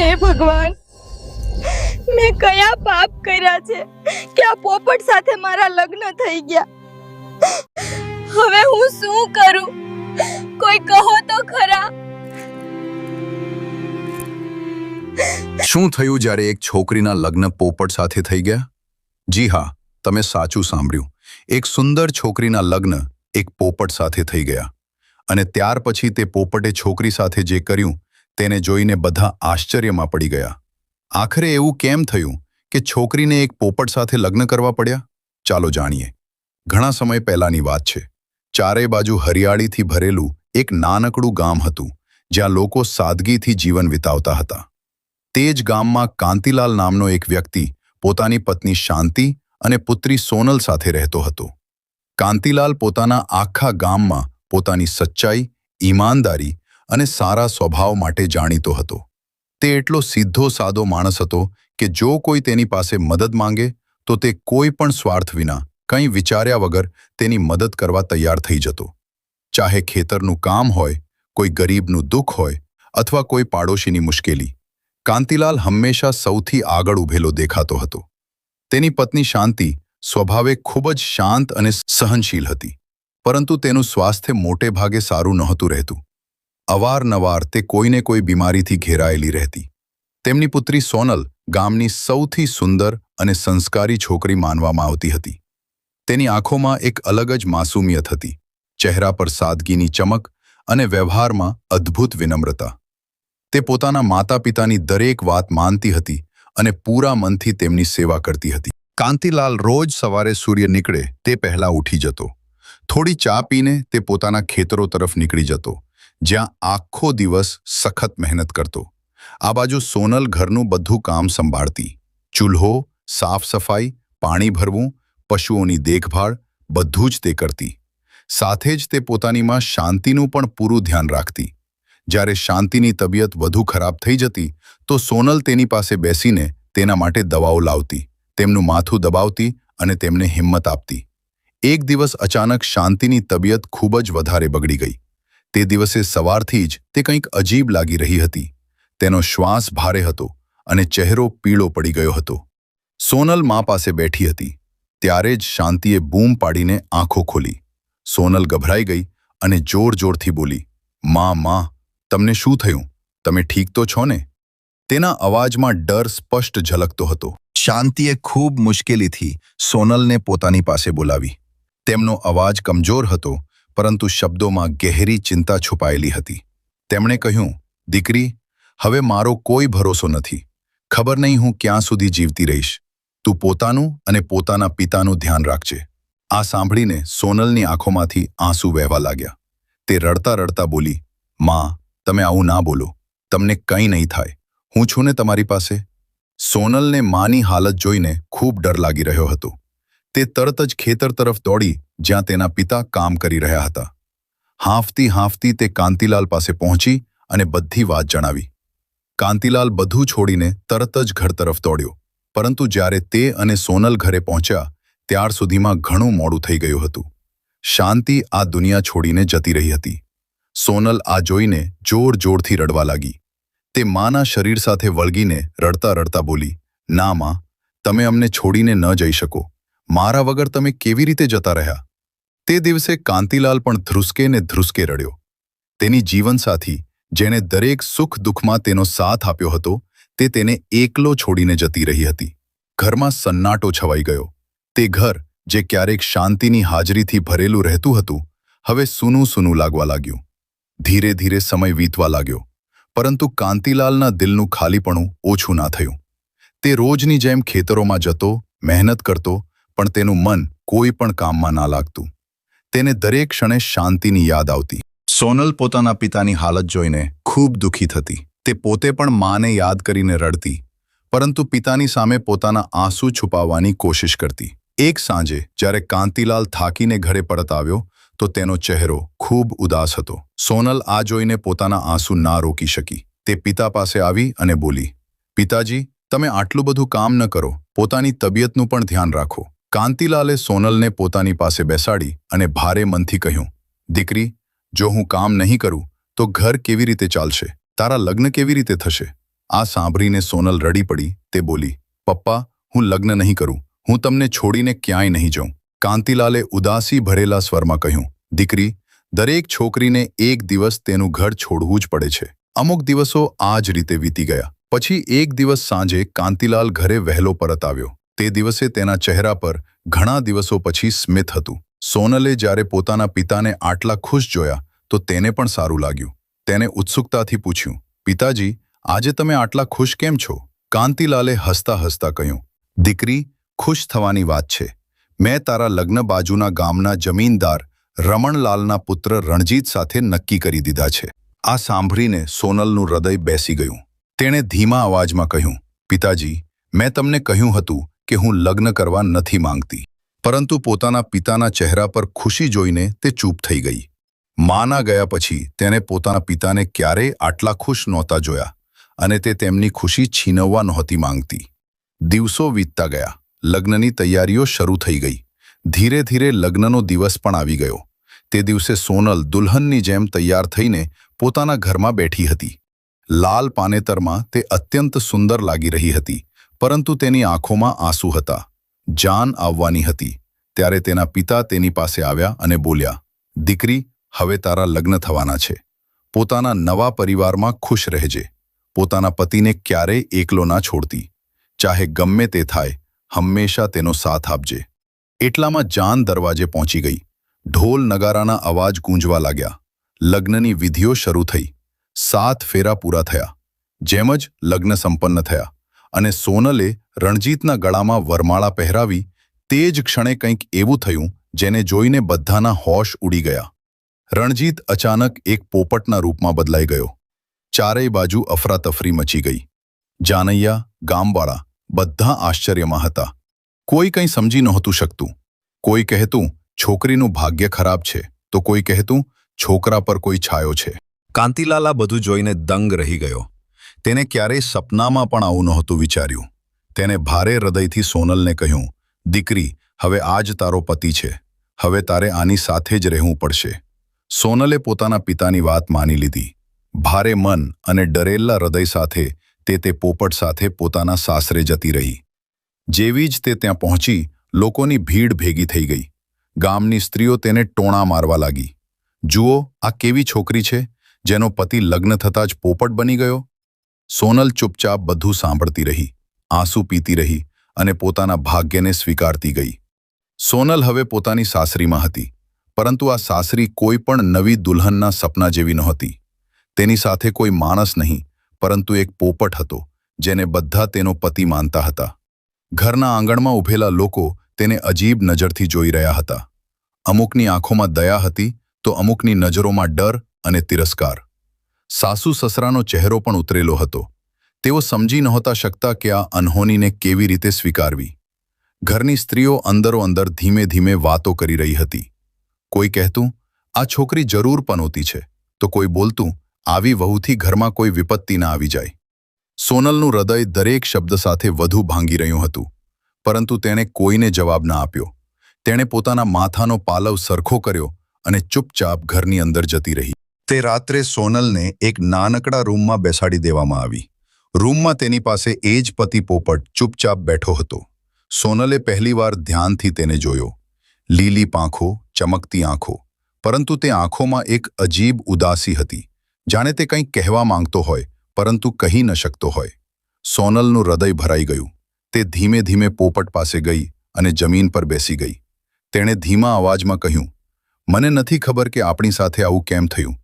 હે ભગવાન. મેં કયા પાપ કર્યા છે કે આ પોપટ સાથે મારા લગ્ન થઈ ગયા? હવે હું શું કરું? કોઈ કહો તો ખરા. શું થયું જ્યારે એક છોકરીના લગ્ન પોપટ સાથે થઈ ગયા? જી હા, તમે સાચું સાંભળ્યું. એક સુંદર છોકરીના લગ્ન એક પોપટ સાથે થઈ ગયા. અને ત્યાર પછી તે પોપટે છોકરી સાથે જે કર્યું તેને જોઈને બધા આશ્ચર્યમાં પડી ગયા. આખરે એવું કેમ થયું કે છોકરીને એક પોપટ સાથે લગ્ન કરવા પડ્યા? ચાલો જાણીએ. ઘણા સમય પહેલાની વાત છે. ચારે બાજુ હરિયાળીથી ભરેલું એક નાનકડું ગામ હતું, જ્યાં લોકો સાદગીથી જીવન વિતાવતા હતા. તે જ ગામમાં કાંતિલાલ નામનો એક વ્યક્તિ પોતાની પત્ની શાંતિ અને પુત્રી સોનલ સાથે રહેતો હતો. કાંતિલાલ પોતાના આખા ગામમાં પોતાની સચ્ચાઈ, ઈમાનદારી અને સારા સ્વભાવ માટે જાણીતો હતો. તે એટલો સીધો સાદો માણસ હતો કે જો કોઈ તેની પાસે મદદ માંગે, તો તે કોઈ પણ સ્વાર્થ વિના, કંઈ વિચાર્યા વગર તેની મદદ કરવા તૈયાર થઈ જતો. ચાહે ખેતરનું કામ હોય, કોઈ ગરીબનું દુઃખ હોય, અથવા કોઈ પાડોશીની મુશ્કેલી, કાંતિલાલ હંમેશા સૌથી આગળ ઊભેલો દેખાતો હતો. તેની પત્ની શાંતિ, સ્વભાવે ખૂબ જ શાંત અને સહનશીલ હતી, પરંતુ તેનું સ્વાસ્થ્ય મોટે ભાગે સારું નહોતું રહેતું. અવારનવાર તે કોઈને કોઈ બીમારીથી ઘેરાયેલી રહેતી. તેમની પુત્રી સોનલ ગામની સૌથી સુંદર અને સંસ્કારી છોકરી માનવામાં આવતી હતી. તેની આંખોમાં એક અલગ જ માસુમિયત હતી. ચહેરા પર સાદગીની ચમક અને વ્યવહારમાં અદ્ભુત વિનમ્રતા. તે પોતાના માતા પિતાની દરેક વાત માનતી હતી અને પૂરા મનથી તેમની સેવા કરતી હતી. કાંતિલાલ રોજ સવારે સૂર્ય નીકળે તે પહેલા ઉઠી જતો. થોડી ચા પીને તે પોતાના ખેતરો તરફ નીકળી જતો. જ્યાં આખો દિવસ સખત મહેનત કરતો. આ બાજુ સોનલ ઘરનું બધું કામ સંભાળતી. ચૂલ્હો, સાફ સફાઈ, પાણી ભરવું, પશુઓની દેખભાળ, બધું જ તે કરતી. સાથે જ તે પોતાનીમાં શાંતિનું પણ પૂરું ધ્યાન રાખતી. જ્યારે શાંતિની તબિયત વધુ ખરાબ થઈ જતી, તો સોનલ તેની પાસે બેસીને તેના માટે દવાઓ લાવતી, તેમનું માથું દબાવતી અને તેમને હિંમત આપતી. એક દિવસ અચાનક શાંતિની તબિયત ખૂબ જ વધારે બગડી ગઈ. તે દિવસે સવારથી જ તે કંઈક અજીબ લાગી રહી હતી. તેનો શ્વાસ ભારે હતો અને ચહેરો પીળો પડી ગયો હતો. સોનલ મા પાસે બેઠી હતી. ત્યારે જ શાંતિએ બૂમ પાડીને આંખો ખોલી. સોનલ ગભરાઈ ગઈ અને જોર જોરથી બોલી, માં માં, તમને શું થયું? તમે ઠીક તો છો ને? તેના અવાજમાં ડર સ્પષ્ટ ઝલકતો હતો. શાંતિએ ખૂબ મુશ્કેલીથી સોનલને પોતાની પાસે બોલાવી. તેમનો અવાજ કમજોર હતો પરંતુ શબ્દોમાં ગહેરી ચિંતા છુપાયેલી હતી. તેમણે કહ્યું, દીકરી, હવે મારો કોઈ ભરોસો નથી. ખબર નહીં હું ક્યાં સુધી જીવતી રહીશ. તું પોતાનું અને પોતાના પિતાનું ધ્યાન રાખજે. આ સાંભળીને સોનલની આંખોમાંથી આંસુ વહેવા લાગ્યા. તે રડતા રડતા બોલી, માં, તમે આવું ના બોલો. તમને કંઈ નહીં થાય. હું છું ને તમારી પાસે. સોનલને માની હાલત જોઈને ખૂબ ડર લાગી રહ્યો હતો. તે તરત જ ખેતર તરફ દોડી, જ્યાં તેના પિતા કામ કરી રહ્યા હતા. હાંફતી હાંફતી તે કાંતિલાલ પાસે પહોંચી અને બધી વાત જણાવી. કાંતિલાલ બધું છોડીને તરત જ ઘર તરફ દોડ્યો. પરંતુ જ્યારે તે અને સોનલ ઘરે પહોંચ્યા, ત્યાર સુધીમાં ઘણું મોડું થઈ ગયું હતું. શાંતિ આ દુનિયા છોડીને જતી રહી હતી. સોનલ આ જોઈને જોર જોરથી રડવા લાગી. તે માના શરીર સાથે વળગીને રડતા રડતા બોલી, ના, માં, તમે અમને છોડીને ન જઈ શકો. મારા વગર તમે કેવી રીતે જતા રહ્યા? તે દિવસે કાંતિલાલ પણ ધ્રુસકે ને ધ્રુસકે રડ્યો. તેની જીવનસાથી, જેણે દરેક સુખ દુઃખમાં તેનો સાથ આપ્યો હતો, તે તેને એકલો છોડીને જતી રહી હતી. ઘરમાં સન્નાટો છવાઈ ગયો. તે ઘર, જે ક્યારેક શાંતિની હાજરીથી ભરેલું રહેતું હતું, હવે સૂનું સૂનું લાગવા લાગ્યું. ધીરે ધીરે સમય વીતવા લાગ્યો. પરંતુ કાંતિલાલના દિલનું ખાલીપણું ઓછું ના થયું. તે રોજની જેમ ખેતરોમાં જતો, મહેનત કરતો પણ તેનું મન કોઈ પણ કામમાં ના લાગતું. તેને દરેક ક્ષણે શાંતિની યાદ આવતી. સોનલ પોતાના પિતાની હાલત જોઈને ખૂબ દુઃખી થતી. તે પોતે પણ માને યાદ કરીને રડતી, પરંતુ પિતાની સામે પોતાના આંસુ છુપાવવાની કોશિશ કરતી. એક સાંજે જ્યારે કાંતિલાલ થાકીને ઘરે પરત આવ્યો, તો તેનો ચહેરો ખૂબ ઉદાસ હતો. સોનલ આ જોઈને પોતાના આંસુ ના રોકી શકી. તે પિતા પાસે આવી અને બોલી, પિતાજી, તમે આટલું બધું કામ ન કરો. પોતાની તબિયતનું પણ ધ્યાન રાખો. કાંતિલાલે સોનલને પોતાની પાસે બેસાડી અને ભારે મનથી કહ્યું, દીકરી, જો હું કામ નહીં કરું, તો ઘર કેવી રીતે ચાલશે? તારા લગ્ન કેવી રીતે થશે? આ સાંભળીને સોનલ રડી પડી, તે બોલી, પપ્પા, હું લગ્ન નહીં કરું. હું તમને છોડીને ક્યાંય નહીં જાઉં. કાંતિલાલે ઉદાસી ભરેલા સ્વરમાં કહ્યું, દીકરી, દરેક છોકરીને એક દિવસ તેનું ઘર છોડવું જ પડે છે. અમુક દિવસો આ જ રીતે વીતી ગયા. પછી એક દિવસ સાંજે કાંતિલાલ ઘરે વહેલો પરત આવ્યો. તે દિવસે તેના ચહેરા પર ઘણા દિવસો પછી સ્મિત હતું. સોનલે જ્યારે પોતાના પિતાને આટલા ખુશ જોયા, તો તેને પણ સારું લાગ્યું. તેને ઉત્સુકતાથી પૂછ્યું, પિતાજી, આજે તમે આટલા ખુશ કેમ છો? કાંતિલાલે હસતા હસતા કહ્યું, દીકરી, ખુશ થવાની વાત છે. મેં તારા લગ્ન બાજુના ગામના જમીનદાર રમણલાલના પુત્ર રણજીત સાથે નક્કી કરી દીધા છે. આ સાંભળીને સોનલનું હૃદય બેસી ગયું. તેણે ધીમા અવાજમાં કહ્યું, પિતાજી, મેં તમને કહ્યું હતું કે હું લગ્ન કરવા નથી માંગતી. પરંતુ પોતાના પિતાના ચહેરા પર ખુશી જોઈને તે ચૂપ થઈ ગઈ. માના ગયા પછી તેને પોતાના પિતાને ક્યારેય આટલા ખુશ નહોતા જોયા અને તે તેમની ખુશી છીનવવા નહોતી માંગતી. દિવસો વીતતા ગયા. લગ્નની તૈયારીઓ શરૂ થઈ ગઈ. ધીરે ધીરે લગ્નનો દિવસ પણ આવી ગયો. તે દિવસે સોનલ દુલ્હનની જેમ તૈયાર થઈને પોતાના ઘરમાં બેઠી હતી. લાલ પાનેતરમાં તે અત્યંત સુંદર લાગી રહી હતી. પરંતુ તેની આંખોમાં આંસુ હતા. જાન આવવાની હતી. ત્યારે તેના પિતા તેની પાસે આવ્યા અને બોલ્યા, દીકરી, હવે તારા લગ્ન થવાના છે. પોતાના નવા પરિવારમાં ખુશ રહેજે. પોતાના પતિને ક્યારેય એકલો ના છોડતી. ચાહે ગમે તે થાય, હંમેશા તેનો સાથ આપજે. એટલામાં જાન દરવાજે પહોંચી ગઈ. ઢોલ નગારાના અવાજ ગૂંજવા લાગ્યા. લગ્નની વિધિઓ શરૂ થઈ. સાત ફેરા પૂરા થયા. જેમ જ લગ્ન સંપન્ન થયા. અને સોનલે રણજીતના ગળામાં વરમાળા પહેરાવી તે જ ક્ષણે કંઈક એવું થયું જેને જોઈને બધાના હોશ ઉડી ગયા. રણજીત અચાનક એક પોપટના રૂપમાં બદલાઈ ગયો. ચારેય બાજુ અફરાતફરી મચી ગઈ. જાનૈયા, ગામવાળા બધા આશ્ચર્યમાં હતા. કોઈ કંઈ સમજી નહોતું શકતું. કોઈ કહેતું, છોકરીનું ભાગ્ય ખરાબ છે. તો કોઈ કહેતું, છોકરા પર કોઈ છાયો છે. કાંતિલાલ બધું જોઈને દંગ રહી ગયો. તેને ક્યારેય સપનામાં પણ આવું નહોતું વિચાર્યું. તેને ભારે હૃદયથી સોનલને કહ્યું, દીકરી, હવે આ જ તારો પતિ છે. હવે તારે આની સાથે જ રહેવું પડશે. સોનલે પોતાના પિતાની વાત માની લીધી. ભારે મન અને ડરેલા હૃદય સાથે તે તે પોપટ સાથે પોતાના સાસરે જતી રહી. જેવી જ તે ત્યાં પહોંચી, લોકોની ભીડ ભેગી થઈ ગઈ. ગામની સ્ત્રીઓ તેને ટોણા મારવા લાગી. જુઓ, આ કેવી છોકરી છે, જેનો પતિ લગ્ન થતાં જ પોપટ બની ગયો? સોનલ ચૂપચાપ બધું સાંભળતી રહી, આંસુ પીતી રહી અને પોતાના ભાગ્યને સ્વીકારતી ગઈ. સોનલ હવે પોતાની સાસરીમાં હતી, પરંતુ આ સાસરી કોઈ પણ નવી દુલ્હનના સપના જેવી નહોતી. તેની સાથે કોઈ માણસ નહીં, પરંતુ એક પોપટ હતો, જેને બધા તેનો પતિ માનતા હતા. ઘરના આંગણમાં ઊભેલા લોકો તેને અજીબ નજરથી જોઈ રહ્યા હતા. અમુકની આંખોમાં દયા હતી તો અમુકની નજરોમાં ડર અને તિરસ્કાર. સાસુ સસરાનો ચહેરો પણ ઉતરેલો હતો. તેઓ સમજી નહોતા શકતા કે આ અનહોનીને કેવી રીતે સ્વીકારવી. ઘરની સ્ત્રીઓ અંદરો અંદર ધીમે ધીમે વાતો કરી રહી હતી. કોઈ કહેતું, આ છોકરી જરૂર પનોતી છે. તો કોઈ બોલતું, આવી વહુથી ઘરમાં કોઈ વિપત્તિ ના આવી જાય. સોનલનું હૃદય દરેક શબ્દ સાથે વધુ ભાંગી રહ્યું હતું. પરંતુ તેણે કોઈને જવાબ ના આપ્યો. તેણે પોતાના માથાનો પાલવ સરખો કર્યો અને ચૂપચાપ ઘરની અંદર જતી રહી. તે રાત્રે સોનલને એક નાનકડા રૂમમાં બેસાડી દેવામાં આવી. રૂમમાં તેની પાસે એ જ પતિ પોપટ ચૂપચાપ બેઠો હતો. સોનલે પહેલીવાર ધ્યાનથી તેને જોયો. લીલી પાંખો, ચમકતી આંખો, પરંતુ તે આંખોમાં એક અજીબ ઉદાસી હતી. જાણે તે કંઈક કહેવા માંગતો હોય, પરંતુ કહી ન શકતો હોય. સોનલનું હૃદય ભરાઈ ગયું. તે ધીમે ધીમે પોપટ પાસે ગઈ અને જમીન પર બેસી ગઈ. તેણે ધીમા અવાજમાં કહ્યું, મને નથી ખબર કે આપણી સાથે આવું કેમ થયું.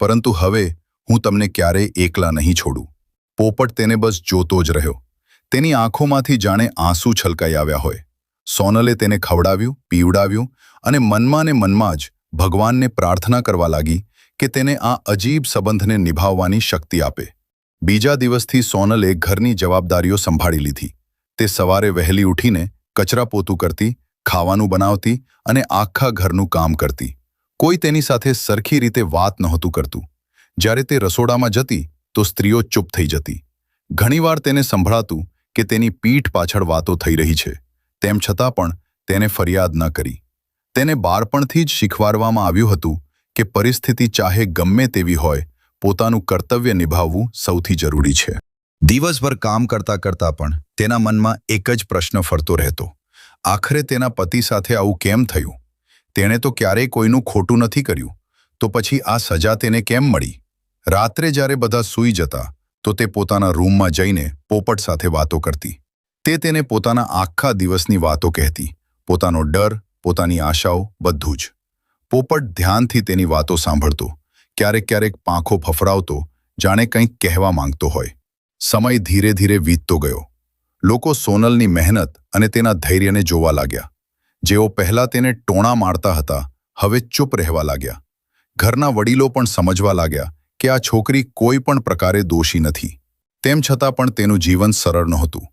પરંતુ હવે હું તમને ક્યારેય એકલા નહીં છોડું. પોપટ તેને બસ જોતો જ રહ્યો. તેની આંખોમાંથી જાણે આંસુ છલકાઈ આવ્યા હોય. સોનલે તેને ખવડાવ્યું, પીવડાવ્યું અને મનમાં ને મનમાં જ ભગવાનને પ્રાર્થના કરવા લાગી કે તેને આ અજીબ સંબંધને નિભાવવાની શક્તિ આપે. બીજા દિવસથી સોનલે ઘરની જવાબદારીઓ સંભાળી લીધી. તે સવારે વહેલી ઉઠીને કચરા પોતું કરતી, ખાવાનું બનાવતી અને આખા ઘરનું કામ કરતી. કોઈ તેની સાથે સરખી રીતે વાત નહોતું કરતું. જ્યારે તે રસોડામાં જતી, તો સ્ત્રીઓ ચૂપ થઈ જતી. ઘણીવાર તેને સંભળાતું કે તેની પીઠ પાછળ વાતો થઈ રહી છે. તેમ છતાં પણ તેને ફરિયાદ ન કરી. તેને બાળપણથી જ શીખવાડવામાં આવ્યું હતું કે પરિસ્થિતિ ચાહે ગમે તેવી હોય, પોતાનું કર્તવ્ય નિભાવવું સૌથી જરૂરી છે. દિવસભર કામ કરતા કરતા પણ તેના મનમાં એક જ પ્રશ્ન ફરતો રહેતો. આખરે તેના પતિ સાથે આવું કેમ થયું? તેણે તો ક્યારેય કોઈનું ખોટું નથી કર્યું. તો પછી આ સજા તેને કેમ મળી? રાત્રે જ્યારે બધા સૂઈ જતા, તો તે પોતાના રૂમમાં જઈને પોપટ સાથે વાતો કરતી. તે તેને પોતાના આખા દિવસની વાતો કહેતી. પોતાનો ડર, પોતાની આશાઓ, બધું જ. પોપટ ધ્યાનથી તેની વાતો સાંભળતો. ક્યારેક ક્યારેક પાંખો ફફડાવતો, જાણે કંઈક કહેવા માંગતો હોય. સમય ધીરે ધીરે વીતતો ગયો. લોકો સોનલની મહેનત અને તેના ધૈર્યને જોવા લાગ્યા. જેઓ પહેલા તેને ટોણા મારતા હતા, હવે ચૂપ રહેવા લાગ્યા. ઘરના વડીલો પણ સમજવા લાગ્યા કે આ છોકરી કોઈ પણ પ્રકારે દોષી નથી. તેમ છતાં પણ તેનું જીવન સરળ નહોતું.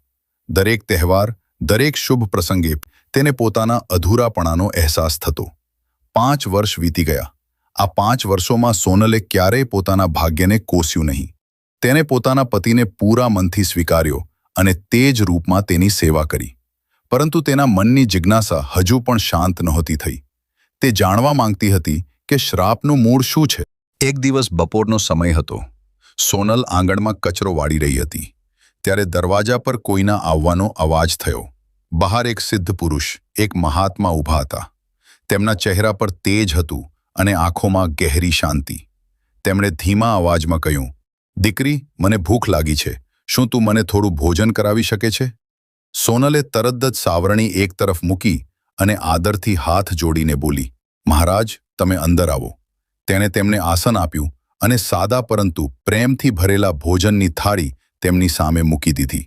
દરેક તહેવાર, દરેક શુભ પ્રસંગે તેને પોતાના અધૂરાપણાનો અહેસાસ થતો. પાંચ વર્ષ વીતી ગયા. આ પાંચ વર્ષોમાં સોનલે ક્યારેય પોતાના ભાગ્યને કોસ્યું નહીં. તેને પોતાના પતિને પૂરા મનથી સ્વીકાર્યો અને તે જ રૂપમાં તેની સેવા કરી. પરંતુ તેના મનની જિજ્ઞાસા હજુ પણ શાંત નહોતી થઈ. તે જાણવા માંગતી હતી કે શ્રાપનું મૂળ શું છે. એક દિવસ બપોરનો સમય હતો. સોનલ આંગણમાં કચરો વાળી રહી હતી. ત્યારે દરવાજા પર કોઈના આવવાનો અવાજ થયો. બહાર એક સિદ્ધ પુરુષ, એક મહાત્મા ઊભા હતા. તેમના ચહેરા પર તેજ હતું અને આંખોમાં ગહેરી શાંતિ. તેમણે ધીમા અવાજમાં કહ્યું, દીકરી, મને ભૂખ લાગી છે. શું તું મને થોડું ભોજન કરાવી શકે છે? સોનલે તરત સાવરણી એક તરફ મૂકી અને આદરથી હાથ જોડીને બોલી, મહારાજ, તમે અંદર આવો. તેણે તેમને આસન આપ્યું અને સાદા પરંતુ પ્રેમથી ભરેલા ભોજનની થાળી તેમની સામે મૂકી દીધી.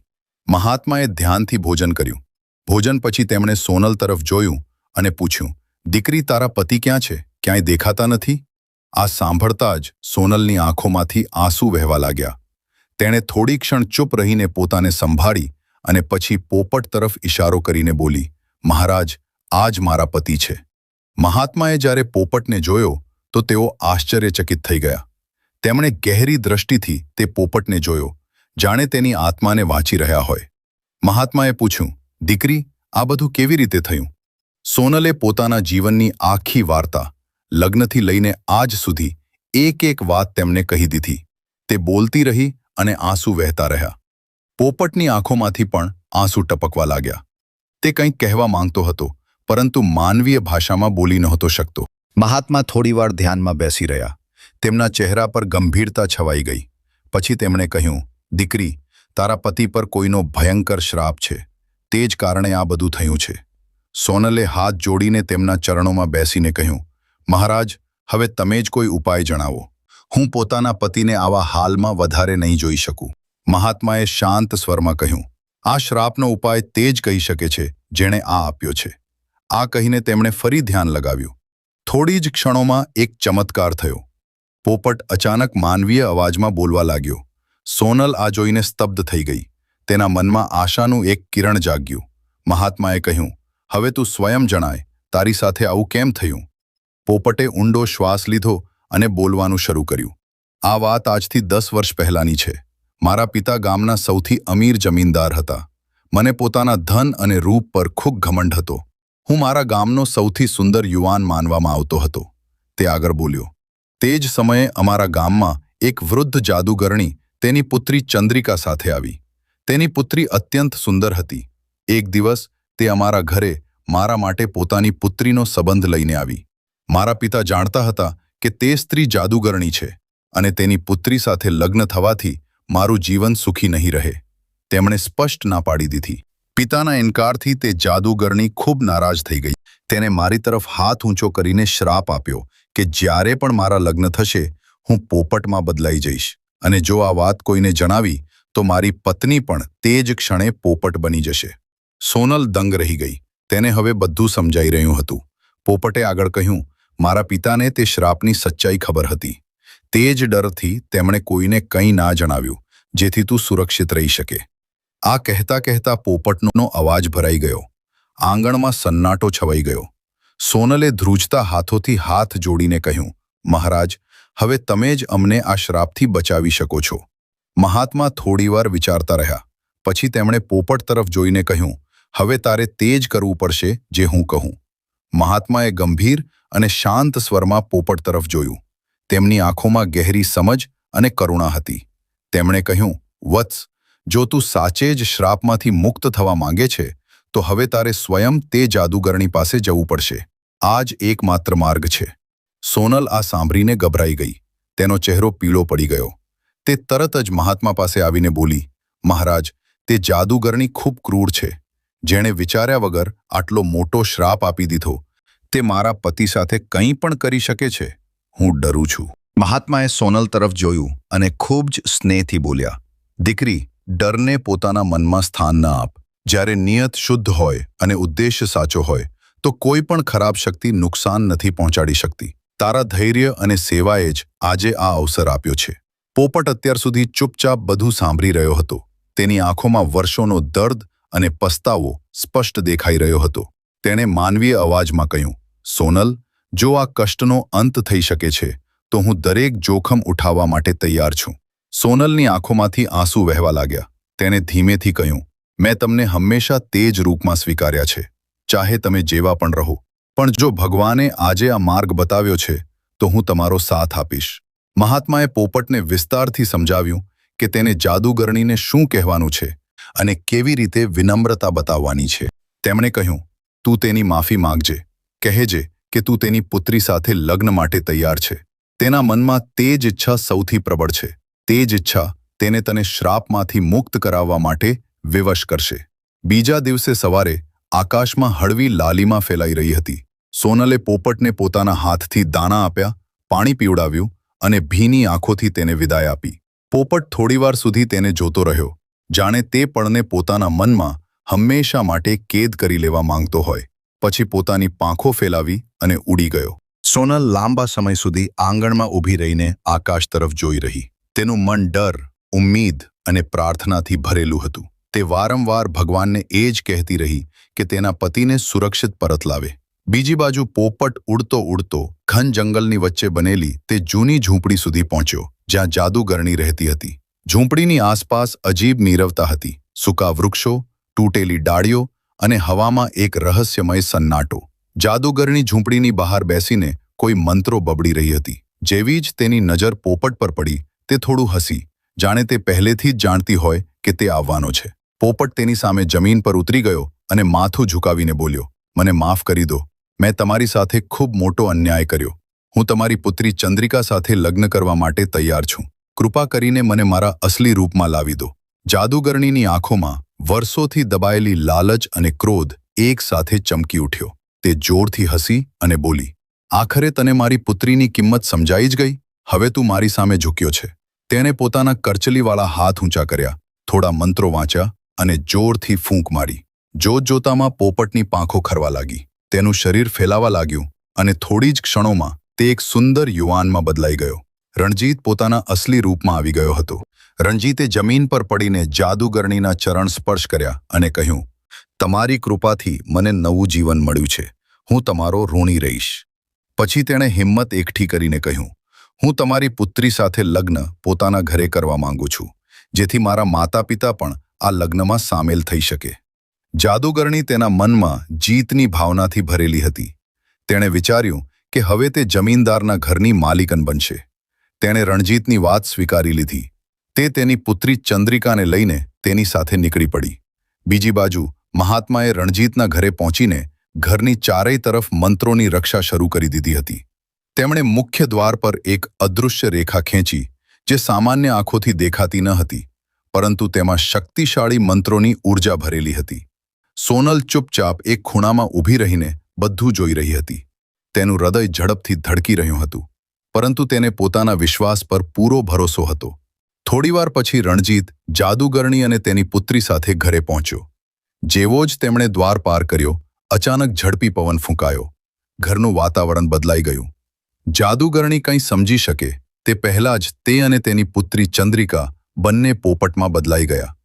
મહાત્માએ ધ્યાનથી ભોજન કર્યું. ભોજન પછી તેમણે સોનલ તરફ જોયું અને પૂછ્યું, દીકરી, તારા પતિ ક્યાં છે? ક્યાંય દેખાતા નથી? આ સાંભળતા જ સોનલની આંખોમાંથી આંસુ વહેવા લાગ્યા. તેણે થોડી ક્ષણ ચૂપ રહીને પોતાને સંભાળી અને પછી પોપટ તરફ ઇશારો કરીને બોલી, મહારાજ આ જ મારા પતિ છે. મહાત્માએ જ્યારે પોપટને જોયો, તો તેઓ આશ્ચર્યચકિત થઈ ગયા. તેમણે ગહેરી દ્રષ્ટિથી તે પોપટને જોયો, જાણે તેની આત્માને વાંચી રહ્યા હોય. મહાત્માએ પૂછ્યું, દીકરી, આ બધું કેવી રીતે થયું? સોનલે પોતાના જીવનની આખી વાર્તા લગ્નથી લઈને આજ સુધી એક એક વાત તેમને કહી દીધી. તે બોલતી રહી અને આંસુ વહેતા રહ્યા. પોપટની આંખોમાંથી પણ આંસુ ટપકવા લાગ્યા. તે કંઈક કહેવા માંગતો હતો, પરંતુ માનવીય ભાષામાં બોલી નહોતો શકતો. મહાત્મા થોડીવાર ધ્યાનમાં બેસી રહ્યા. તેમના ચહેરા પર ગંભીરતા છવાઈ ગઈ. પછી તેમણે કહ્યું, દીકરી, તારા પતિ પર કોઈનો ભયંકર શ્રાપ છે. તે જ કારણે આ બધું થયું છે. સોનલે હાથ જોડીને તેમના ચરણોમાં બેસીને કહ્યું, મહારાજ, હવે તમે જ કોઈ ઉપાય જણાવો. હું પોતાના પતિને આવા હાલમાં વધારે નહીં જોઈ શકું. મહાત્માએ શાંત સ્વરમાં કહ્યું, આ શ્રાપનો ઉપાય તે જ કહી શકે છે જેણે આ આપ્યો છે. આ કહીને તેમણે ફરી ધ્યાન લગાવ્યું. થોડી જ ક્ષણોમાં એક ચમત્કાર થયો. પોપટ અચાનક માનવીય અવાજમાં બોલવા લાગ્યો. સોનલ આ જોઈને સ્તબ્ધ થઈ ગઈ. તેના મનમાં આશાનું એક કિરણ જાગ્યું. મહાત્માએ કહ્યું, હવે તું સ્વયં જણાય, તારી સાથે આવું કેમ થયું? પોપટે ઊંડો શ્વાસ લીધો અને બોલવાનું શરૂ કર્યું. આ વાત આજથી દસ વર્ષ પહેલાંની છે. મારા પિતા ગામના સૌથી અમીર જમીનદાર હતા. મને પોતાના ધન અને રૂપ પર ખૂબ ઘમંડ હતો. હું મારા ગામનો સૌથી સુંદર યુવાન માનવામાં આવતો હતો. તે આગળ બોલ્યો, તે જ સમયે અમારા ગામમાં એક વૃદ્ધ જાદુગરણી તેની પુત્રી ચંદ્રિકા સાથે આવી. તેની પુત્રી અત્યંત સુંદર હતી. એક દિવસ તે અમારા ઘરે મારા માટે પોતાની પુત્રીનો સંબંધ લઈને આવી. મારા પિતા જાણતા હતા કે તે સ્ત્રી જાદુગરણી છે અને તેની પુત્રી સાથે લગ્ન થવાથી મારું જીવન સુખી નહીં રહે. તેમણે સ્પષ્ટ ના પાડી દીધી. પિતાના ઇનકારથી તે જાદુગરની ખૂબ નારાજ થઈ ગઈ. તેને મારી તરફ હાથ ઊંચો કરીને શ્રાપ આપ્યો કે જ્યારે પણ મારા લગ્ન થશે, હું પોપટમાં બદલાઈ જઈશ. અને જો આ વાત કોઈને જણાવી, તો મારી પત્ની પણ તે જ ક્ષણે પોપટ બની જશે. સોનલ દંગ રહી ગઈ. તેને હવે બધું સમજાઈ રહ્યું હતું. પોપટે આગળ કહ્યું, મારા પિતાને તે શ્રાપની સચ્ચાઈ ખબર હતી. તે જ ડરથી તેમણે કોઈને કંઈ ના જણાવ્યું, જેથી તું સુરક્ષિત રહી શકે. આ કહેતા કહેતા પોપટનો અવાજ ભરાઈ ગયો. આંગણમાં સન્નાટો છવાઈ ગયો. સોનલે ધ્રુજતા હાથોથી હાથ જોડીને કહ્યું, મહારાજ, હવે તમે જ અમને આ શ્રાપથી બચાવી શકો છો. મહાત્મા થોડીવાર વિચારતા રહ્યા. પછી તેમણે પોપટ તરફ જોઈને કહ્યું, હવે તારે તે જ કરવું પડશે જે હું કહું. મહાત્માએ ગંભીર અને શાંત સ્વરમાં પોપટ તરફ જોયું. તેમની આંખોમાં ગહેરી સમજ અને કરુણા હતી. તેમણે કહ્યું, વત્સ, જો તું સાચે જ શ્રાપમાંથી મુક્ત થવા માંગે છે, તો હવે તારે સ્વયં તે જાદુગરણી પાસે જવું પડશે. આ જ એકમાત્ર માર્ગ છે. સોનલ આ સાંભળીને ગભરાઈ ગઈ. તેનો ચહેરો પીળો પડી ગયો. તે તરત જ મહાત્મા પાસે આવીને બોલી, મહારાજ, તે જાદુગરણી ખૂબ ક્રૂર છે. જેણે વિચાર્યા વગર આટલો મોટો શ્રાપ આપી દીધો. તે મારા પતિ સાથે કંઈ પણ કરી શકે છે. હું ડરું છું. મહાત્માએ સોનલ તરફ જોયું અને ખૂબ જ સ્નેહથી બોલ્યા, દીકરી, ડરને પોતાના મનમાં સ્થાન ન આપ. જ્યારે નિયત શુદ્ધ હોય અને ઉદ્દેશ્ય સાચો હોય, તો કોઈ પણ ખરાબ શક્તિ નુકસાન નથી પહોંચાડી શકતી. તારા ધૈર્ય અને સેવાએ જ આજે આ અવસર આપ્યો છે. પોપટ અત્યાર સુધી ચૂપચાપ બધું સાંભળી રહ્યો હતો. તેની આંખોમાં વર્ષોનો દર્દ અને પસ્તાવો સ્પષ્ટ દેખાઈ રહ્યો હતો. તેણે માનવીય અવાજમાં કહ્યું, સોનલ જો આ કષ્ટનો અંત થઈ શકે છે, તો હું દરેક જોખમ ઉઠાવવા માટે તૈયાર છું. સોનલની આંખોમાંથી આંસુ વહેવા લાગ્યા. તેણે ધીમેથી કહ્યું, મેં તમને હંમેશા તે જ રૂપમાં સ્વીકાર્યા છે. ચાહે તમે જેવા પણ રહો. પણ જો ભગવાને આજે આ માર્ગ બતાવ્યો છે, તો હું તમારો સાથ આપીશ. મહાત્માએ પોપટને વિસ્તારથી સમજાવ્યું કે તેને જાદુગરણીને શું કહેવાનું છે અને કેવી રીતે વિનમ્રતા બતાવવાની છે. તેમણે કહ્યું, તું તેની માફી માંગજે. કહેજે કે તું તેની પુત્રી સાથે લગ્ન માટે તૈયાર છે. તેના મનમાં તે જ ઈચ્છા સૌથી પ્રબળ છે. તે જ ઈચ્છા તેને તને શ્રાપમાંથી મુક્ત કરાવવા માટે વિવશ કરશે. બીજા દિવસે સવારે આકાશમાં હળવી લાલીમાં ફેલાઈ રહી હતી. સોનલે પોપટને પોતાના હાથથી દાણા આપ્યા, પાણી પીવડાવ્યું અને ભીની આંખોથી તેને વિદાય આપી. પોપટ થોડીવાર સુધી તેને જોતો રહ્યો. જાણે તે પળને પોતાના મનમાં હંમેશા માટે કેદ કરી લેવા માંગતો હોય. પછી પોતાની પાંખો ફેલાવી અને ઉડી ગયો. સોનલ લાંબા સમય સુધી આંગણમાં ઊભી રહીને આકાશ તરફ જોઈ રહી. તેનું મન ડર, ઉમ્મીદ અને પ્રાર્થનાથી ભરેલું હતું. તે વારંવાર ભગવાનને એ જ કહેતી રહી કે તેના પતિને સુરક્ષિત પરત લાવે. બીજી બાજુ પોપટ ઉડતો ઉડતો ઘન જંગલની વચ્ચે બનેલી તે જૂની ઝૂંપડી સુધી પહોંચ્યો, જ્યાં જાદુગરણી રહેતી હતી. ઝૂંપડીની આસપાસ અજીબ નીરવતા હતી. સૂકા વૃક્ષો, તૂટેલી ડાળીઓ અને હવામાં એક રહસ્યમય સન્નાટો. જાદુગરની ઝૂંપડીની બહાર બેસીને કોઈ મંત્રો બબડી રહી હતી. જેવી જ તેની નજર પોપટ પર પડી, તે થોડું હસી. જાણે તે પહેલેથી જ જાણતી હોય કે તે આવવાનો છે. પોપટ તેની સામે જમીન પર ઉતરી ગયો અને માથું ઝુકાવીને બોલ્યો, મને માફ કરી દો. મેં તમારી સાથે ખૂબ મોટો અન્યાય કર્યો. હું તમારી પુત્રી ચંદ્રિકા સાથે લગ્ન કરવા માટે તૈયાર છું. કૃપા કરીને મને મારા અસલી રૂપમાં લાવી દો. જાદુગરણીની આંખોમાં વર્ષોથી દબાયેલી લાલચ અને ક્રોધ એક સાથે ચમકી ઉઠ્યો. તે જોરથી હસી અને બોલી, આખરે તને મારી પુત્રીની કિંમત સમજાઈ જ ગઈ? હવે તું મારી સામે ઝૂક્યો છે. તેણે પોતાના કરચલીવાળા હાથ ઊંચા કર્યા, થોડા મંત્રો વાંચ્યા અને જોરથી ફૂંક મારી. જોતજોતામાં પોપટની પાંખો ખરવા લાગી. તેનું શરીર ફેલાવા લાગ્યું અને થોડી જ ક્ષણોમાં તે એક સુંદર યુવાનમાં બદલાઈ ગયો. રણજીત પોતાના અસલી રૂપમાં આવી ગયો હતો. રણજીતે જમીન પર પડીને જાદુગરણીના ચરણ સ્પર્શ કર્યા અને કહ્યું, તમારી કૃપાથી મને નવું જીવન મળ્યું છે. હું તમારો ઋણી રહીશ. પછી તેણે હિંમત એકઠી કરીને કહ્યું, હું તમારી પુત્રી સાથે લગ્ન પોતાના ઘરે કરવા માંગુ છું, જેથી મારા માતા પિતા પણ આ લગ્નમાં સામેલ થઈ શકે. જાદુગરણી તેના મનમાં જીતની ભાવનાથી ભરેલી હતી. તેણે વિચાર્યું કે હવે તે જમીનદારના ઘરની માલિકન બનશે. તેણે રણજીતની વાત સ્વીકારી લીધી તે તેની પુત્રી ચંદ્રિકાને લઈને તેની સાથે નીકળી પડી. બીજી બાજુ, મહાત્માએ રણજીતના ઘરે પહોંચીને ઘરની ચારેય તરફ મંત્રોની રક્ષા શરૂ કરી દીધી હતી. તેમણે મુખ્ય દ્વાર પર એક અદૃશ્ય રેખા ખેંચી, જે સામાન્ય આંખોથી દેખાતી ન હતી, પરંતુ તેમાં શક્તિશાળી મંત્રોની ઊર્જા ભરેલી હતી. સોનલ ચૂપચાપ એક ખૂણામાં ઊભી રહીને બધું જોઈ રહી હતી. તેનું હૃદય ઝડપથી ધડકી રહ્યું હતું, પરંતુ તેને પોતાના વિશ્વાસ પર પૂરો ભરોસો હતો. થોડીવાર પછી રણજીત જાદુગરણી અને તેની પુત્રી સાથે ઘરે પહોંચ્યો. જેવો જ તેમણે દ્વાર પાર કર્યો, અચાનક ઝડપી પવન ફૂંકાયો. ઘરનું વાતાવરણ બદલાઈ ગયું. જાદુગરણી કંઈ સમજી શકે, તે પહેલાં જ તે અને તેની પુત્રી ચંદ્રિકા બંને પોપટમાં બદલાઈ ગયા.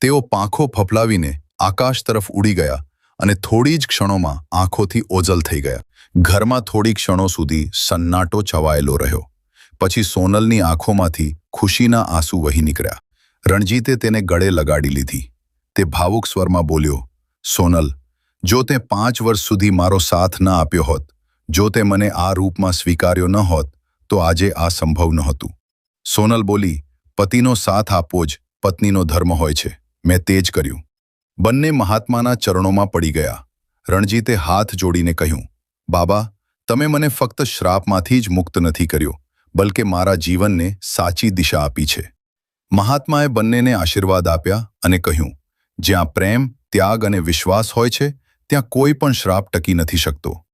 તેઓ પાંખો ફફલાવીને આકાશ તરફ ઉડી ગયા અને થોડી જ ક્ષણોમાં આંખોથી ઓઝલ થઈ ગયા. ઘરમાં થોડી ક્ષણો સુધી સન્નાટો છવાયેલો રહ્યો. પછી સોનલની આંખોમાંથી ખુશીના આંસુ વહી નીકળ્યા. રણજીતે તેને ગળે લગાડી લીધી. તે ભાવુક સ્વરમાં બોલ્યો, સોનલ, જો તે પાંચ વર્ષ સુધી મારો સાથ ન આપ્યો હોત, જો તે મને આ રૂપમાં સ્વીકાર્યો ન હોત, તો આજે આ સંભવ નહોતું સોનલ બોલી, પતિનો સાથ આપવો જ પત્નીનો ધર્મ હોય છે. મેં તે જ કર્યું. બંને મહાત્માના ચરણોમાં પડી ગયા. રણજીતે હાથ જોડીને કહ્યું, બાબા, તમે મને ફક્ત શ્રાપમાંથી જ મુક્ત નથી કર્યો. બલકે મારા જીવનને સાચી દિશા આપી છે. મહાત્માએ બંનેને આશીર્વાદ આપ્યા અને કહ્યું, જ્યાં પ્રેમ, ત્યાગ અને વિશ્વાસ હોય છે, ત્યાં કોઈ પણ શ્રાપ ટકી નથી શકતો.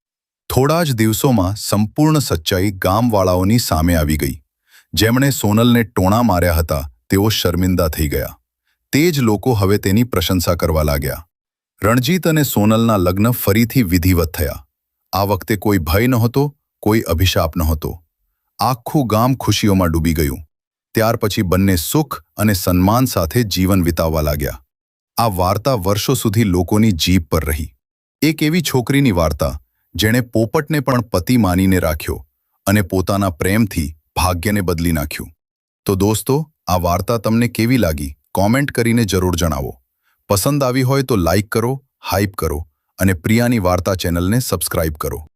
થોડા જ દિવસોમાં સંપૂર્ણ સચ્ચાઈ ગામવાળાઓની સામે આવી ગઈ. જેમણે સોનલને ટોણા માર્યા હતા, તેઓ શર્મિંદા થઈ ગયા. તે જ લોકો હવે તેની પ્રશંસા કરવા લાગ્યા. રણજીત અને સોનલના લગ્ન ફરીથી વિધિવત થયા. આ વખતે કોઈ ભય નહોતો, કોઈ અભિશાપ નહોતો. આખું ગામ ખુશીઓમાં ડૂબી ગયું. ત્યાર પછી બંને સુખ અને સન્માન સાથે જીવન વિતાવવા લાગ્યા. આ વાર્તા વર્ષો સુધી લોકોની જીભ પર રહી. એક એવી છોકરીની વાર્તા, જેણે પોપટને પણ પતિ માનીને રાખ્યો અને પોતાના પ્રેમથી ભાગ્યને બદલી નાખ્યું. તો દોસ્તો, આ વાર્તા તમને કેવી લાગી? કોમેન્ટ કરીને જરૂર જણાવો. પસંદ આવી હોય તો લાઇક કરો હાઇપ કરો અને પ્રિયાની વાર્તા ચેનલને સબસ્ક્રાઇબ કરો.